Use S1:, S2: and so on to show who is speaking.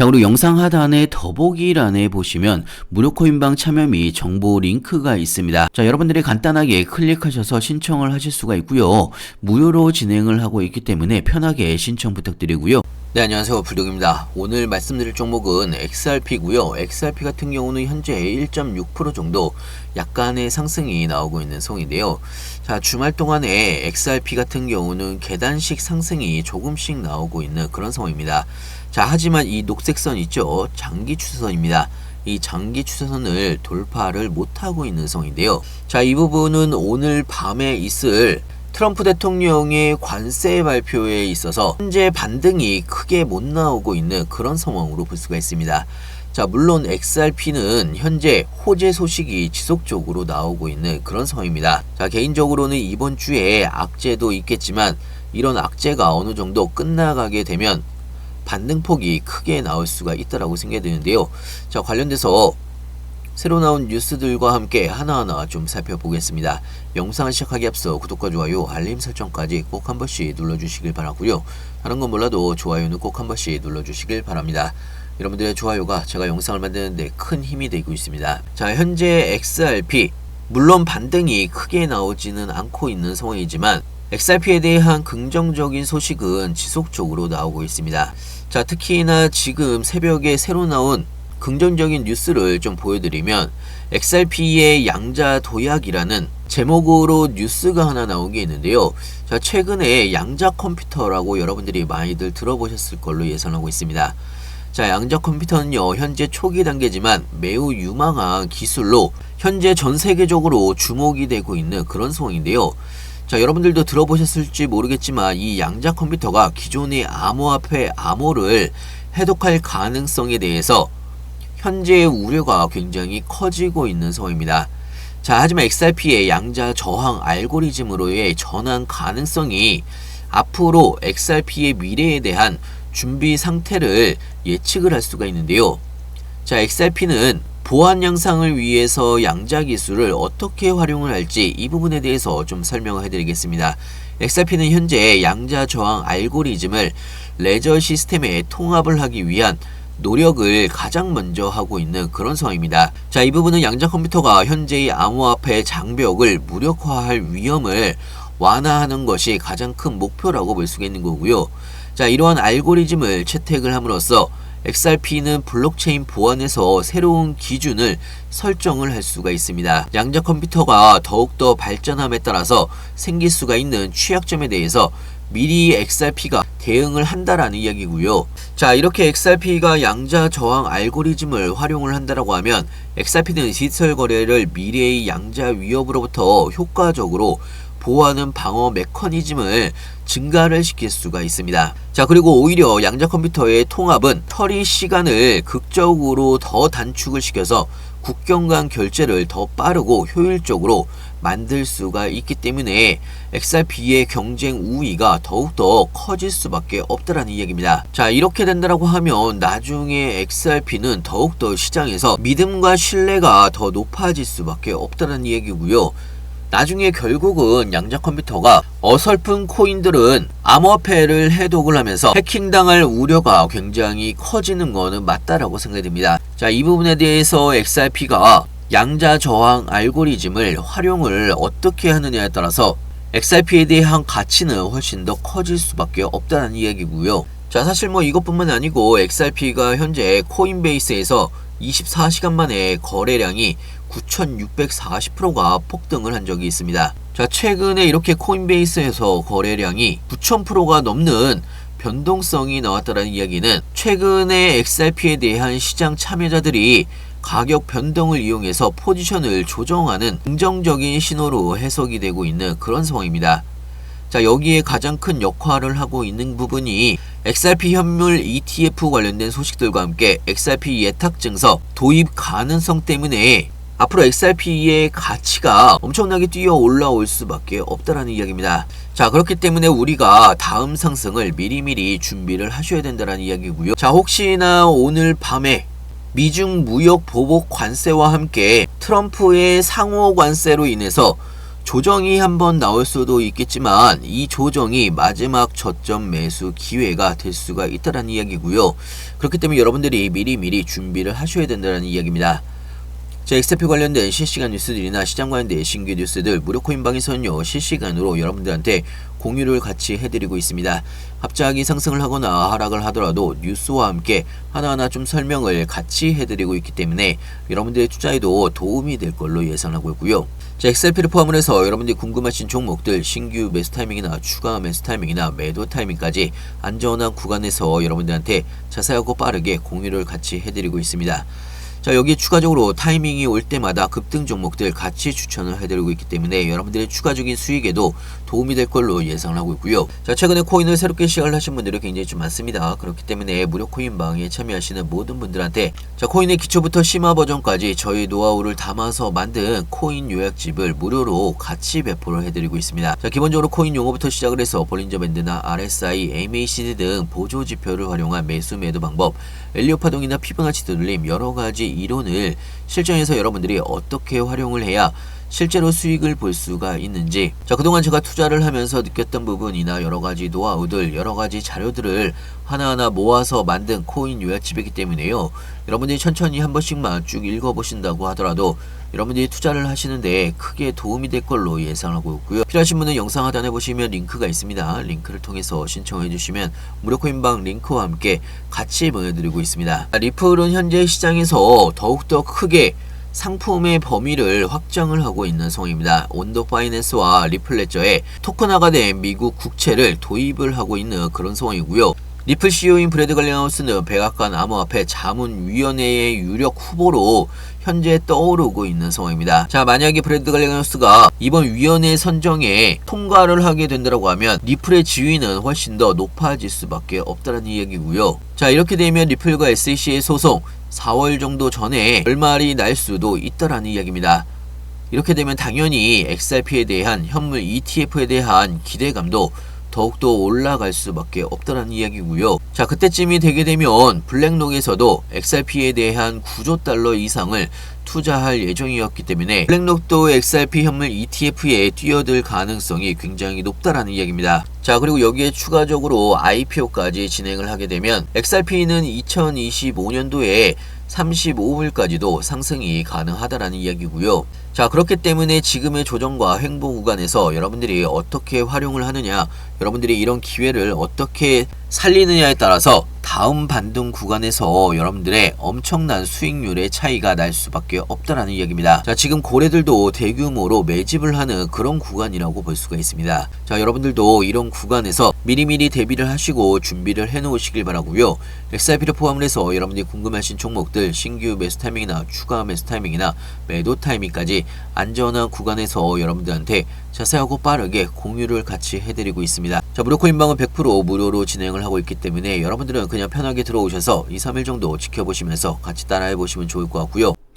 S1: 자, 그리고 영상 하단에 더보기란에 보시면 무료 코인방 참여 및 정보 링크가 있습니다. 자, 여러분들이 간단하게 클릭하셔서 신청을 하실 수가 있고요. 무료로 진행을 하고 있기 때문에 편하게 신청 부탁드리고요. 네, 안녕하세요. 불독입니다. 오늘 말씀드릴 종목은 XRP고요. XRP 같은 경우는 현재 1.6% 정도 약간의 상승이 나오고 있는 성인데요. 자, 주말 동안에 XRP 같은 경우는 계단식 상승이 조금씩 나오고 있는 그런 상황입니다. 자, 하지만 이 녹색선 있죠? 장기 추세선입니다. 이 장기 추세선을 돌파를 못하고 있는 성인데요. 자, 이 부분은 오늘 밤에 있을 트럼프 대통령의 관세 발표에 있어서 현재 반등이 크게 못 나오고 있는 그런 상황으로 볼 수가 있습니다. 자, 물론 XRP는 현재 호재 소식이 지속적으로 나오고 있는 그런 상황입니다. 자, 개인적으로는 이번 주에 악재도 있겠지만 이런 악재가 어느 정도 끝나가게 되면 반등폭이 크게 나올 수가 있다라고 생각이 드는데요. 자, 관련돼서 새로 나온 뉴스들과 함께 하나하나 좀 살펴보겠습니다. 영상을 시작하기 앞서 구독과 좋아요, 알림 설정까지 꼭 한 번씩 눌러주시길 바라고요. 다른 건 몰라도 좋아요는 꼭 한 번씩 눌러주시길 바랍니다. 여러분들의 좋아요가 제가 영상을 만드는데 큰 힘이 되고 있습니다. 자, 현재 XRP 물론 반등이 크게 나오지는 않고 있는 상황이지만 XRP에 대한 긍정적인 소식은 지속적으로 나오고 있습니다. 자, 특히나 지금 새벽에 새로 나온 긍정적인 뉴스를 좀 보여드리면 XRP의 양자 도약이라는 제목으로 뉴스가 하나 나온 게 있는데요. 자, 최근에 양자 컴퓨터라고 여러분들이 많이들 들어보셨을 걸로 예상하고 있습니다. 자, 양자 컴퓨터는요, 현재 초기 단계지만 매우 유망한 기술로 현재 전 세계적으로 주목이 되고 있는 그런 상황인데요. 자, 여러분들도 들어보셨을지 모르겠지만 이 양자 컴퓨터가 기존의 암호화폐 암호를 해독할 가능성에 대해서 현재의 우려가 굉장히 커지고 있는 상황입니다. 자, 하지만 XRP의 양자 저항 알고리즘으로의 전환 가능성이 앞으로 XRP의 미래에 대한 준비 상태를 예측을 할 수가 있는데요. 자, XRP는 보안 양상을 위해서 양자 기술을 어떻게 활용을 할지 이 부분에 대해서 좀 설명을 해드리겠습니다. XRP는 현재 양자 저항 알고리즘을 레저 시스템에 통합을 하기 위한 노력을 가장 먼저 하고 있는 그런 상황입니다. 자, 이 부분은 양자 컴퓨터가 현재의 암호화폐 장벽을 무력화할 위험을 완화하는 것이 가장 큰 목표라고 볼 수가 있는 거고요. 자, 이러한 알고리즘을 채택을 함으로써 XRP는 블록체인 보안에서 새로운 기준을 설정을 할 수가 있습니다. 양자 컴퓨터가 더욱더 발전함에 따라서 생길 수가 있는 취약점에 대해서 미리 XRP가 대응을 한다라는 이야기고요. 자, 이렇게 XRP가 양자 저항 알고리즘을 활용을 한다라고 하면 XRP는 디지털 거래를 미래의 양자 위협으로부터 효과적으로 보호하는 방어 메커니즘을 증가를 시킬 수가 있습니다. 자, 그리고 오히려 양자 컴퓨터의 통합은 처리 시간을 극적으로 더 단축을 시켜서 국경 간 결제를 더 빠르고 효율적으로 만들 수가 있기 때문에 XRP의 경쟁 우위가 더욱더 커질 수밖에 없다라는 이야기입니다. 자, 이렇게 된다라고 하면 나중에 XRP는 더욱더 시장에서 믿음과 신뢰가 더 높아질 수밖에 없다는 얘기고요. 나중에 결국은 양자 컴퓨터가 어설픈 코인들은 암호화폐를 해독을 하면서 해킹당할 우려가 굉장히 커지는 거는 맞다라고 생각이 듭니다. 자, 이 부분에 대해서 XRP가 양자 저항 알고리즘을 활용을 어떻게 하느냐에 따라서 XRP에 대한 가치는 훨씬 더 커질 수밖에 없다는 이야기고요. 자, 사실 뭐 이것뿐만 아니고 XRP가 현재 코인베이스에서 24시간 만에 거래량이 9,640%가 폭등을 한 적이 있습니다. 자, 최근에 이렇게 코인베이스에서 거래량이 9,000%가 넘는 변동성이 나왔다는 이야기는 최근에 XRP에 대한 시장 참여자들이 가격 변동을 이용해서 포지션을 조정하는 긍정적인 신호로 해석이 되고 있는 그런 상황입니다. 자, 여기에 가장 큰 역할을 하고 있는 부분이 XRP 현물 ETF 관련된 소식들과 함께 XRP 예탁 증서 도입 가능성 때문에 앞으로 XRP의 가치가 엄청나게 뛰어 올라올 수밖에 없다라는 이야기입니다. 자, 그렇기 때문에 우리가 다음 상승을 미리미리 준비를 하셔야 된다는 이야기고요. 자, 혹시나 오늘 밤에 미중 무역 보복 관세와 함께 트럼프의 상호 관세로 인해서 조정이 한번 나올 수도 있겠지만 이 조정이 마지막 저점 매수 기회가 될 수가 있다는 이야기고요. 그렇기 때문에 여러분들이 미리미리 준비를 하셔야 된다는 이야기입니다. 자, XRP 관련된 실시간 뉴스들이나 시장 관련된 신규 뉴스들 무료 코인방에서는요 실시간으로 여러분들한테 공유를 같이 해드리고 있습니다. 갑자기 상승을 하거나 하락을 하더라도 뉴스와 함께 하나하나 좀 설명을 같이 해드리고 있기 때문에 여러분들의 투자에도 도움이 될 걸로 예상하고 있고요. 자, XRP를 포함을 해서 여러분들이 궁금하신 종목들 신규 매수 타이밍이나 추가 매수 타이밍이나 매도 타이밍까지 안전한 구간에서 여러분들한테 자세하고 빠르게 공유를 같이 해드리고 있습니다. 자 여기 추가적으로 타이밍이 올 때마다 급등 종목들 같이 추천을 해드리고 있기 때문에 여러분들의 추가적인 수익에도 도움이 될 걸로 예상을 하고 있고요. 자 최근에 코인을 새롭게 시작을 하신 분들이 굉장히 좀 많습니다. 그렇기 때문에 무료 코인방에 참여하시는 모든 분들한테 자 코인의 기초부터 심화 버전까지 저희 노하우를 담아서 만든 코인 요약집을 무료로 같이 배포를 해드리고 있습니다. 자 기본적으로 코인 용어부터 시작을 해서 볼린저 밴드나 RSI, MACD 등 보조 지표를 활용한 매수 매도 방법, 엘리오 파동이나 피보나치 되돌림 여러 가지 이론을 실전에서 여러분들이 어떻게 활용을 해야 실제로 수익을 볼 수가 있는지. 자 그동안 제가 투자를 하면서 느꼈던 부분이나 여러 가지 노하우들 여러 가지 자료들을 하나하나 모아서 만든 코인 요약집이기 때문에요. 여러분들이 천천히 한 번씩만 쭉 읽어보신다고 하더라도 여러분들이 투자를 하시는데 크게 도움이 될 걸로 예상하고 있고요. 필요하신 분은 영상 하단에 보시면 링크가 있습니다. 링크를 통해서 신청해 주시면 무료 코인방 링크와 함께 같이 보내드리고 있습니다. 리플은 현재 시장에서 더욱더 크게 상품의 범위를 확장을 하고 있는 상황입니다. 온도 파이낸스와 리플레저에 토큰화가 된 미국 국채를 도입을 하고 있는 그런 상황이고요. 리플 CEO인 브래드 갈리하우스는 백악관 암호화폐 자문위원회의 유력 후보로 현재 떠오르고 있는 상황입니다. 자, 만약에 브래드 갈리하우스가 이번 위원회 선정에 통과를 하게 된다고 하면 리플의 지위는 훨씬 더 높아질 수밖에 없다는 이야기고요. 자, 이렇게 되면 리플과 SEC의 소송 4월 정도 전에 결말이 날 수도 있다라는 이야기입니다. 이렇게 되면 당연히 XRP에 대한 현물 ETF에 대한 기대감도 더욱더 올라갈 수밖에 없다는 이야기고요. 자 그때쯤이 되게 되면 블랙록에서도 XRP에 대한 9조 달러 이상을 투자할 예정이었기 때문에 블랙록도 XRP 현물 ETF에 뛰어들 가능성이 굉장히 높다라는 이야기입니다. 자 그리고 여기에 추가적으로 IPO까지 진행을 하게 되면 XRP는 2025년도에 35불까지도 상승이 가능하다라는 이야기고요. 자 그렇기 때문에 지금의 조정과 횡보 구간에서 여러분들이 어떻게 활용을 하느냐 여러분들이 이런 기회를 어떻게 살리느냐에 따라서 다음 반등 구간에서 여러분들의 엄청난 수익률의 차이가 날 수밖에 없다라는 이야기입니다. 자, 지금 고래들도 대규모로 매집을 하는 그런 구간이라고 볼 수가 있습니다. 자, 여러분들도 이런 구간에서 미리미리 대비를 하시고 준비를 해 놓으시길 바라고요. XRP를 포함을 해서 여러분들이 궁금하신 종목들 신규 매수 타이밍이나 추가 매수 타이밍이나 매도 타이밍까지 안전한 구간에서 여러분들한테 자세하고 빠르게 공유를 같이 해드리고 있습니다. 자, 무료코 인방은 100% 무료로 진행을 하고 있기 때문에 여러분들은 그냥 편하게 들어오셔서 2, 3일 정도 지켜보시면서 같이 따라해 보시면 좋을 것 같고요.